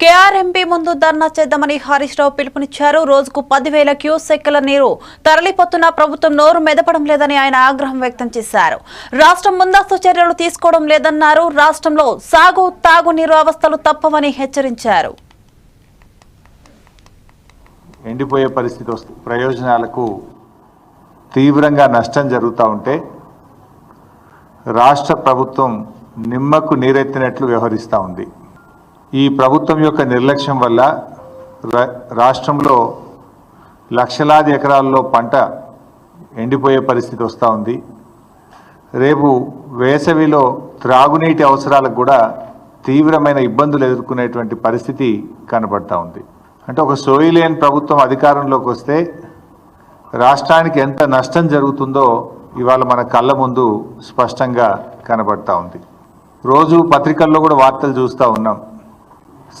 KRMP ముందు ధర్నా చేద్దామని హరీష్ రావు పిలుపునిచ్చారు. రోజుకు పదివేల క్యూసెక్కుల నీరు తరలిపోతున్న ప్రభుత్వం నోరు మెదపడం లేదని ఆయన ఆగ్రహం వ్యక్తం చేశారు. రాష్ట్రం ముందస్తు చర్యలు తీసుకోవడం లేదన్నారు. రాష్ట్రంలో సాగు తాగునీరు అవస్థలు తప్పవని హెచ్చరించారు. ఎండిపోయే పరిస్థితి వస్తుంది ప్రయోజనాలకు తీవ్రంగా నష్టం జరుగుతూ ఉంటే రాష్ట్ర ప్రభుత్వం నిమ్మకు నీరెత్తినట్లు వ్యవహరిస్తూ ఉంది. ఈ ప్రభుత్వం యొక్క నిర్లక్ష్యం వల్ల రా- రాష్ట్రంలో లక్షలాది ఎకరాల్లో పంట ఎండిపోయే పరిస్థితి వస్తూ ఉంది. రేపు వేసవిలో త్రాగునీటి అవసరాలకు కూడా తీవ్రమైన ఇబ్బందులు ఎదుర్కొనేటువంటి పరిస్థితి కనబడతా ఉంది. అంటే ఒక సోయిలేని ప్రభుత్వం అధికారంలోకి వస్తే రాష్ట్రానికి ఎంత నష్టం జరుగుతుందో ఇవాళ మన కళ్ళ ముందు స్పష్టంగా కనబడతా ఉంది. రోజు పత్రికల్లో కూడా వార్తలు చూస్తూ ఉన్నాం.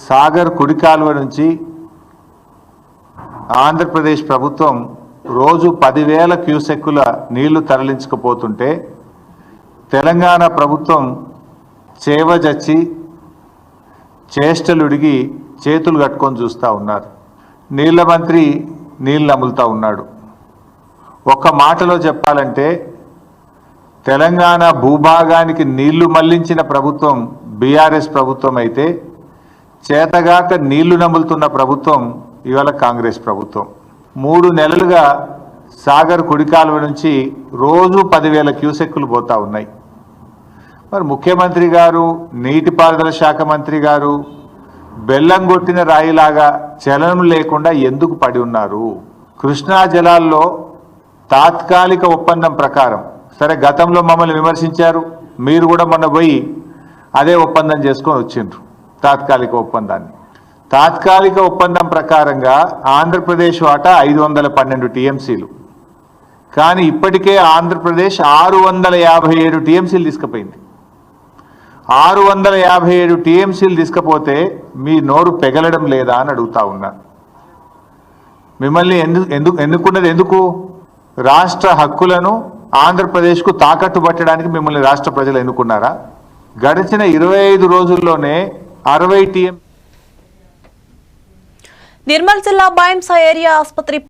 సాగర్ కుడి కాలువ నుంచి ఆంధ్రప్రదేశ్ ప్రభుత్వం రోజు పదివేల క్యూసెక్కుల నీళ్ళు తరలించకపోతుంటే తెలంగాణ ప్రభుత్వం చేవజచ్చి చేష్టలుడిగి చేతులు కట్టుకొని చూస్తూ ఉన్నారు. నీళ్ళ మంత్రి నీళ్ళు నములుతూ ఉన్నాడు. ఒక్క మాటలో చెప్పాలంటే తెలంగాణ భూభాగానికి నీళ్ళు మళ్ళించిన ప్రభుత్వం బీఆర్ఎస్ ప్రభుత్వం అయితే చేతగాక నీళ్ళు నములుతున్న ప్రభుత్వం ఇవాళ కాంగ్రెస్ ప్రభుత్వం. మూడు నెలలుగా సాగర్ కుడికాలువ నుంచి రోజు పదివేల క్యూసెక్కులు పోతా ఉన్నాయి. మరి ముఖ్యమంత్రి గారు నీటిపారుదల శాఖ మంత్రి గారు బెల్లం కొట్టిన రాయిలాగా చలనం లేకుండా ఎందుకు పడి ఉన్నారు? కృష్ణా జలాల్లో తాత్కాలిక ఒప్పందం ప్రకారం సరే గతంలో మమ్మల్ని విమర్శించారు మీరు కూడా మొన్న పోయి అదే ఒప్పందం చేసుకొని వచ్చిండ్రు. తాత్కాలిక ఒప్పందాన్ని. తాత్కాలిక ఒప్పందం ప్రకారంగా ఆంధ్రప్రదేశ్ వాటా ఐదు వందల పన్నెండు టీఎంసీలు. కానీ ఇప్పటికే ఆంధ్రప్రదేశ్ ఆరు వందల యాభై ఏడు టీఎంసీలు తీసుకుపోయింది. ఆరు వందల యాభై ఏడు టీఎంసీలు తీసుకపోతే మీ నోరు పెగలడం లేదా అని అడుగుతా ఉన్నాను మిమ్మల్ని ఎందుకు ఎందుకు ఎన్నుకున్నది ఎందుకు? రాష్ట్ర హక్కులను ఆంధ్రప్రదేశ్కు తాకట్టు పట్టడానికి మిమ్మల్ని రాష్ట్ర ప్రజలు ఎన్నుకున్నారా? గడిచిన ఇరవై ఐదు రోజుల్లోనే అరవై టీఎం. నిర్మల్ జిల్లా బాయంసా ఏరియా ఆసుపత్రి